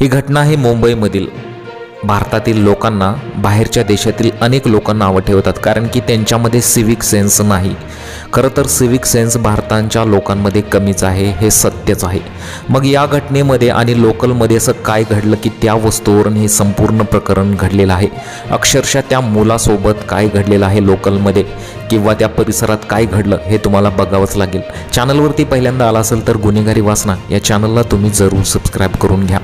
ही घटना आहे मुंबईमधील भारतातील लोकांना बाहेरच्या देशातील अनेक लोकांना आवड ठेवतात. कारण की त्यांच्यामध्ये सिविक सेन्स नाही. खरं तर सिविक सेन्स भारताच्या लोकांमध्ये कमीच आहे हे सत्यच आहे. मग या घटनेमध्ये आणि लोकलमध्ये असं काय घडलं की त्या वस्तूवरून हे संपूर्ण प्रकरण घडलेलं आहे? अक्षरशः त्या मुलासोबत काय घडलेलं आहे लोकलमध्ये किंवा त्या परिसरात काय घडलं हे तुम्हाला बघावंच लागेल. चॅनलवरती पहिल्यांदा आला असेल तर गुन्हेगारी वाचना. या चॅनलला तुम्ही जरूर सबस्क्राईब करून घ्या.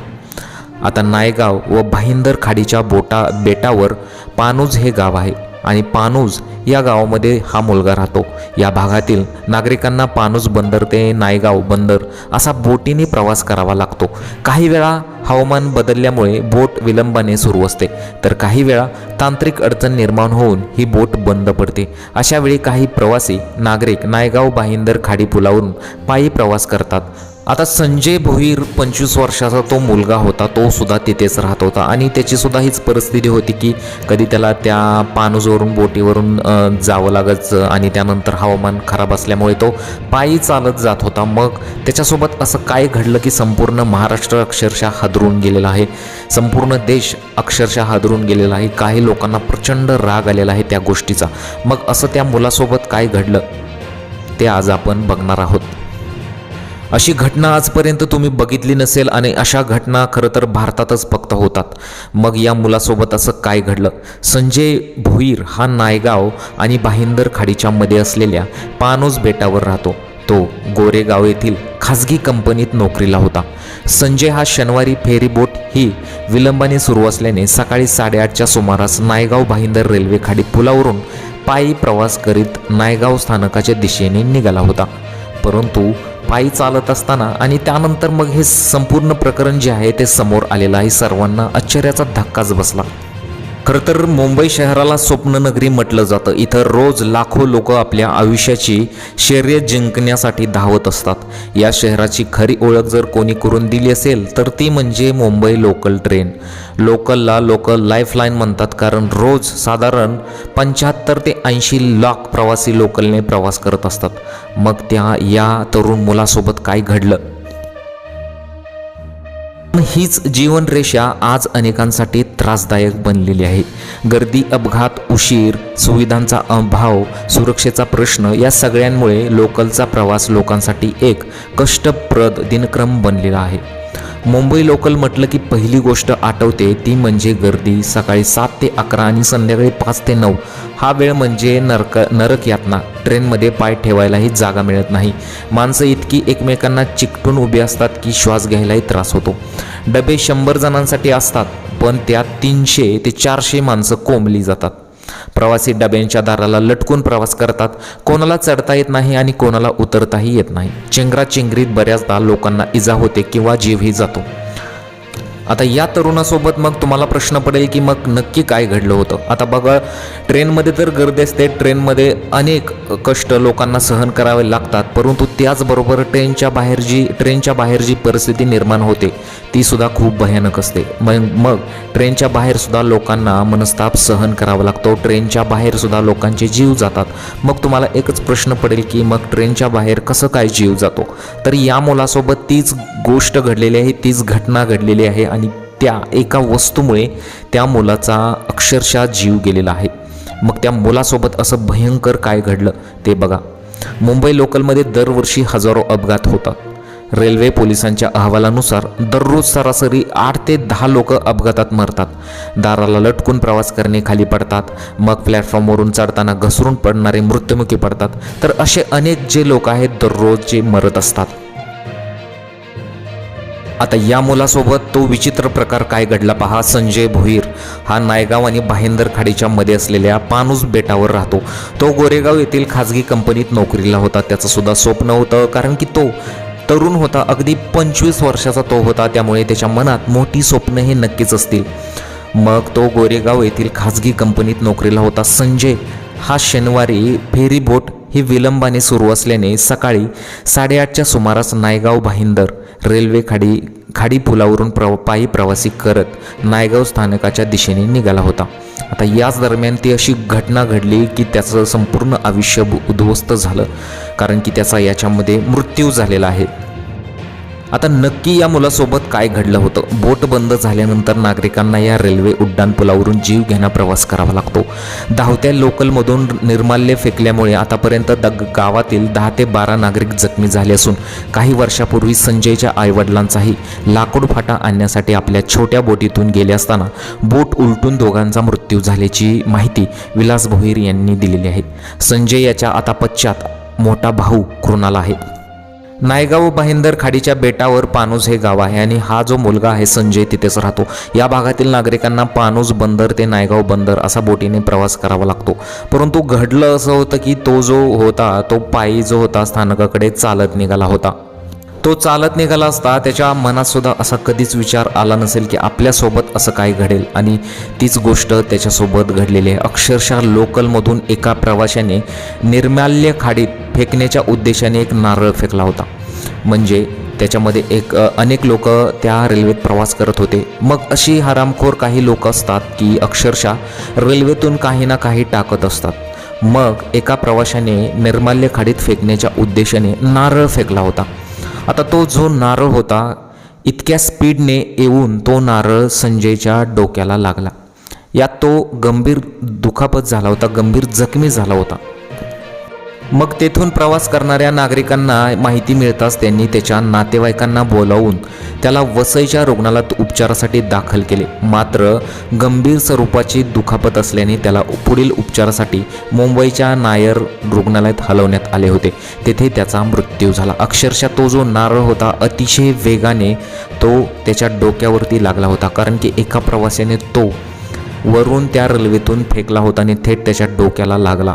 आता नायगाव व भाईंदर खाडीच्या बोटा बेटावर पानूज हे गाव आहे आणि पानूज या गावामध्ये हा मुलगा राहतो. या भागातील नागरिकांना पानूज बंदर ते नायगाव बंदर असा बोटीने प्रवास करावा लागतो. काही वेळा हवामान बदलल्यामुळे बोट विलंबाने सुरू असते. तर काही वेळा तांत्रिक अडचण निर्माण होऊन ही बोट बंद पडते. अशावेळी काही प्रवासी नागरिक नायगाव बाहिंदर खाडी पुलावरून पायी प्रवास करतात. आता संजय भोईर पंचवीस वर्षाचा तो मुलगा होता तो सुद्धा तिथेच राहत होता. आणि त्याची सुद्धा हीच परिस्थिती होती की कधी त्याला त्या पानुजवरून बोटीवरून जावं लागत आणि त्यानंतर हवामान खराब असल्यामुळे तो पायी चालत जात होता. मग त्याच्यासोबत असं काय घडलं की संपूर्ण महाराष्ट्र अक्षरशः हादरून गेलेला आहे? संपूर्ण देश अक्षरशः हादरून गेलेला आहे. काही लोकांना प्रचंड राग आलेला आहे त्या गोष्टीचा. मग असं त्या मुलासोबत काय घडलं? ते आज आपण बघणार आहोत. अशी घटना आजपर्यंत तुम्ही बघितली नसेल आणि अशा घटना खरं तर भारतातच फक्त होतात. मग या मुलासोबत असं काय घडलं? संजय भोईर हा नायगाव आणि बाहिंदर खाडीच्या मध्ये असलेल्या पानोज बेटावर राहतो. तो गोरेगाव येथील खाजगी कंपनीत नोकरीला होता. संजय हा शनिवारी फेरीबोट ही विलंबाने सुरू असल्याने सकाळी साडेआठच्या सुमारास नायगाव भाईंदर रेल्वे खाडी पुलावरून पायी प्रवास करीत नायगाव स्थानकाच्या दिशेने निघाला होता. परंतु पायी चालत असताना आणि त्यानंतर मग हे संपूर्ण प्रकरण जे आहे ते समोर आलेलं आहे. सर्वांना आश्चर्याचा धक्काच बसला. खरं तर मुंबई शहराला स्वप्ननगरी म्हटलं जातं. इथं रोज लाखो लोक आपल्या आयुष्याची शर्यत जिंकण्यासाठी धावत असतात. या शहराची खरी ओळख जर कोणी करून दिली असेल तर ती म्हणजे मुंबई लोकल ट्रेन. लोकलला लोक लाईफलाईन म्हणतात कारण रोज साधारण पंच्याहत्तर ते ऐंशी लाख प्रवासी लोकलने प्रवास करत असतात. मग त्या या तरुण मुलासोबत काय घडलं? हीच जीवनरेषा आज अनेकांसाठी त्रासदायक बनलेली आहे. गर्दी अपघात उशीर सुविधांचा अभाव सुरक्षेचा प्रश्न या सगळ्यांमुळे लोकलचा प्रवास लोकांसाठी एक कष्टप्रद दिनक्रम बनलेला आहे. मुंबई लोकल म्हटलं की पहिली गोष्ट आठवते ती म्हणजे गर्दी. सकाळी सात ते अकरा आणि संध्याकाळी पाच ते नऊ. हा वेळ म्हणजे नरक नरक यातना. ट्रेनमध्ये पाय ठेवायलाही जागा मिळत नाही. माणसं इतकी एकमेकांना चिकटून उभी असतात की श्वास घ्यायलाही त्रास होतो. डबे शंभर जणांसाठी असतात पण त्यात तीनशे ते चारशे माणसं कोंबली जातात. प्रवासी डब्यांच्या दाराला लटकून प्रवास करतात. कोणाला चढता येत नाही आणि कोणाला उतरताही येत नाही. चेंगरा चेंगरीत बऱ्याचदा लोकांना इजा होते किंवा जीवही जातो. आता या तरुणासोबत मग तुम्हाला प्रश्न पडेल की मग नक्की काय घडलं होतं. आता बघा ट्रेनमध्ये तर गर्दी असते ट्रेनमध्ये अनेक कष्ट लोकांना सहन करावे लागतात परंतु त्याचबरोबर ट्रेनच्या बाहेर जी ट्रेनच्या बाहेर जी परिस्थिती निर्माण होते ती सुद्धा खूप भयानक असते. मग मग ट्रेनच्या बाहेरसुद्धा लोकांना मनस्ताप सहन करावा लागतो ट्रेनच्या बाहेरसुद्धा लोकांचे जीव जातात. मग तुम्हाला एकच प्रश्न पडेल की मग ट्रेनच्या बाहेर कसं काय जीव जातो? तर या मुलासोबत तीच गोष्ट घडलेली आहे तीच घटना घडलेली आहे त्या एका वस्तूमुळे त्या मुलाचा अक्षरशः जीव गेलेला आहे. मग त्या मुलासोबत असं भयंकर काय घडलं ते बघा. मुंबई लोकलमध्ये दरवर्षी हजारो अपघात होतात. रेल्वे पोलिसांच्या अहवालानुसार दररोज सरासरी आठ ते दहा लोक अपघातात मरतात. दाराला लटकून प्रवास करणे खाली पडतात. मग प्लॅटफॉर्मवरून चढताना घसरून पडणारे मृत्युमुखी पडतात. तर असे अनेक जे लोक आहेत दररोज जे मरत असतात. आता या मुलासोबत तो विचित्र प्रकार काय घडला पहा. संजय भोईर हा नायगाव आणि भाईंदर खाडीच्या मध्ये असलेल्या पानूस बेटावर राहतो. तो गोरेगाव येथील खाजगी कंपनीत नोकरीला होता. त्याचं सुद्धा स्वप्न होतं कारण की तो तरुण होता. अगदी पंचवीस वर्षाचा तो होता. त्यामुळे त्याच्या मनात मोठी स्वप्न हे नक्कीच असतील. मग तो गोरेगाव येथील खाजगी कंपनीत नोकरीला होता. संजय हा शनिवारी फेरी बोट ही विलंबाने सुरू असल्याने सकाळी साडेआठच्या सुमारास नायगाव भाईंदर रेल्वे खाडी खाडी पुलावरून प्रव पायी प्रवासी करत नायगाव स्थानकाच्या दिशेने निघाला होता. आता याच दरम्यान ती अशी घटना घडली की त्याचं संपूर्ण आयुष्य उद्ध्वस्त झालं कारण की त्याचा याच्यामध्ये मृत्यू झालेला आहे. आता नक्की या मुलासोबत काय घडलं होतं? बोट बंद झाल्यानंतर नागरिकांना या रेल्वे उड्डाणपुलावरून जीव घेण्या प्रवास करावा लागतो. धावत्या लोकलमधून निर्माल्य फेकल्यामुळे आतापर्यंत द गावातील दहा ते बारा नागरिक जखमी झाले असून काही वर्षापूर्वी संजयच्या आईवडिलांचाही लाकूड फाटा आणण्यासाठी आपल्या छोट्या बोटीतून गेले असताना बोट उलटून दोघांचा मृत्यू झाल्याची माहिती विलास भोईर यांनी दिलेली आहे. संजय याच्या आता पश्चात मोठा भाऊ कृणाल आहे. नायगाव भाईंदर खाडीच्या बेटावर पानूज हे गाव आहे आणि हा जो मुलगा आहे संजय तिथेच राहतो. या भागातील नागरिकांना पानूज बंदर ते नायगाव बंदर असा बोटीने प्रवास करावा लागतो. परंतु घडलं असं होतं की तो जो होता तो पायी जो होता स्थानकाकडे चालत निघाला होता. तो चालत निघाला असता त्याच्या मनात सुद्धा असा कधीच विचार आला नसेल की आपल्यासोबत असं काय घडेल. आणि तीच गोष्ट त्याच्यासोबत घडलेली आहे. अक्षरशः लोकलमधून एका प्रवाशाने निर्माल्य खाडीत फेकण्याच्या उद्देशाने एक नारळ फेकला होता. म्हणजे त्याच्यामध्ये एक अनेक लोक त्या रेल्वेत प्रवास करत होते. मग अशी हरामखोर काही लोक असतात की अक्षरशः रेल्वेतून काही ना काही टाकत असतात. मग एका प्रवाशाने निर्माल्य खाडीत फेकण्याच्या उद्देशाने नारळ फेकला होता. आता तो जो नारळ होता इतक्या स्पीडने येऊन तो नारळ संजयच्या डोक्याला लागला. यात तो गंभीर दुखापत झाला होता गंभीर जखमी झाला होता. मग तेथून प्रवास करणाऱ्या नागरिकांना माहिती मिळताच त्यांनी त्याच्या नातेवाईकांना बोलावून त्याला वसईच्या रुग्णालयात उपचारासाठी दाखल केले. मात्र गंभीर स्वरूपाची दुखापत असल्याने त्याला पुढील उपचारासाठी मुंबईच्या नायर रुग्णालयात हलवण्यात आले होते. तेथे त्याचा मृत्यू झाला. अक्षरशः तो जो नारळ होता अतिशय वेगाने तो त्याच्या डोक्यावरती लागला होता कारण की एका प्रवाशाने तो वरून त्या रेल्वेतून फेकला होता आणि थेट त्याच्या डोक्याला लागला.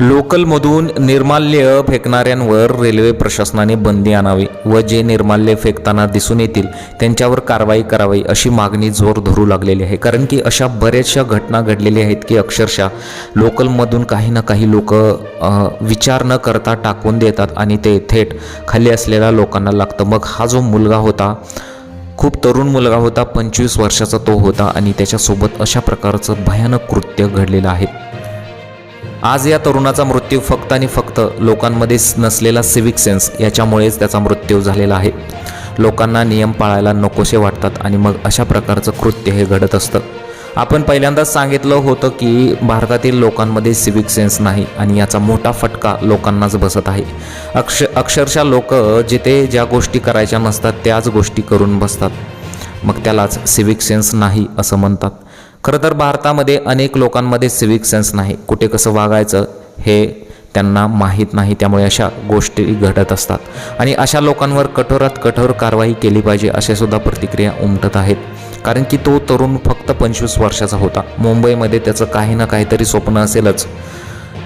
लोकलमधून निर्माल्य फेकणाऱ्यांवर रेल्वे प्रशासनाने बंदी आणावी व जे निर्माल्य फेकताना दिसून येतील त्यांच्यावर कारवाई करावी अशी मागणी जोर धरू लागलेली आहे. कारण की अशा बऱ्याचशा घटना घडलेल्या आहेत की अक्षरशः लोकलमधून काही ना काही लोक विचार न करता टाकून देतात आणि ते थेट खाली असलेल्या लोकांना लागतं. मग हा जो मुलगा होता खूप तरुण मुलगा होता पंचवीस वर्षाचा तो होता आणि त्याच्यासोबत अशा प्रकारचं भयानक कृत्य घडलेलं आहे. आज या तरुणाचा मृत्यू फक्त आणि फक्त लोकांमध्ये नसलेला सिविक सेन्स याच्यामुळेच त्याचा मृत्यू झालेला आहे. लोकांना नियम पाळायला नकोसे वाटतात आणि मग अशा प्रकारचं कृत्य हे घडत असतं. आपण पहिल्यांदाच सांगितलं होतं की भारतातील लोकांमध्ये सिविक सेन्स नाही आणि याचा मोठा फटका लोकांनाच बसत आहे. अक्ष अक्षरशः लोक जिथे ज्या गोष्टी करायच्या नसतात त्याच गोष्टी करून बसतात. मग त्यालाच सिविक सेन्स नाही असं म्हणतात. खरं तर भारतामध्ये अनेक लोकांमध्ये सिविक सेन्स नाही. कुठे कसं वागायचं हे त्यांना माहीत नाही. त्यामुळे अशा गोष्टी घडत असतात. आणि अशा लोकांवर कठोरात कठोर कारवाई केली पाहिजे अशा सुद्धा प्रतिक्रिया उमटत आहेत. कारण की तो तरुण फक्त पंचवीस वर्षाचा होता. मुंबईमध्ये त्याचं काही ना काहीतरी स्वप्न असेलच.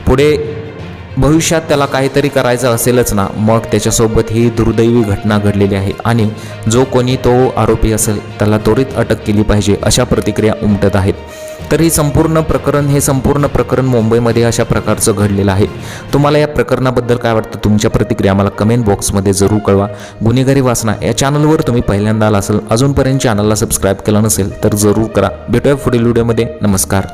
पुढे भविष्यात त्याला काहीतरी करायचं असेलच ना मग त्याच्यासोबत ही दुर्दैवी घटना घडलेली आहे आणि जो कोणी तो आरोपी असेल त्याला त्वरित अटक केली पाहिजे अशा प्रतिक्रिया उमटत आहेत. तर ही संपूर्ण प्रकरण हे संपूर्ण प्रकरण मुंबईमध्ये अशा प्रकारचं घडलेलं आहे. तुम्हाला या प्रकरणाबद्दल काय वाटतं? तुमच्या प्रतिक्रिया मला कमेंट बॉक्समध्ये जरूर कळवा. गुन्हेगारी वाचना या चॅनलवर तुम्ही पहिल्यांदा आला असेल अजूनपर्यंत चॅनलला सबस्क्राईब केलं नसेल तर जरूर करा. भेटूया पुढील व्हिडिओमध्ये नमस्कार.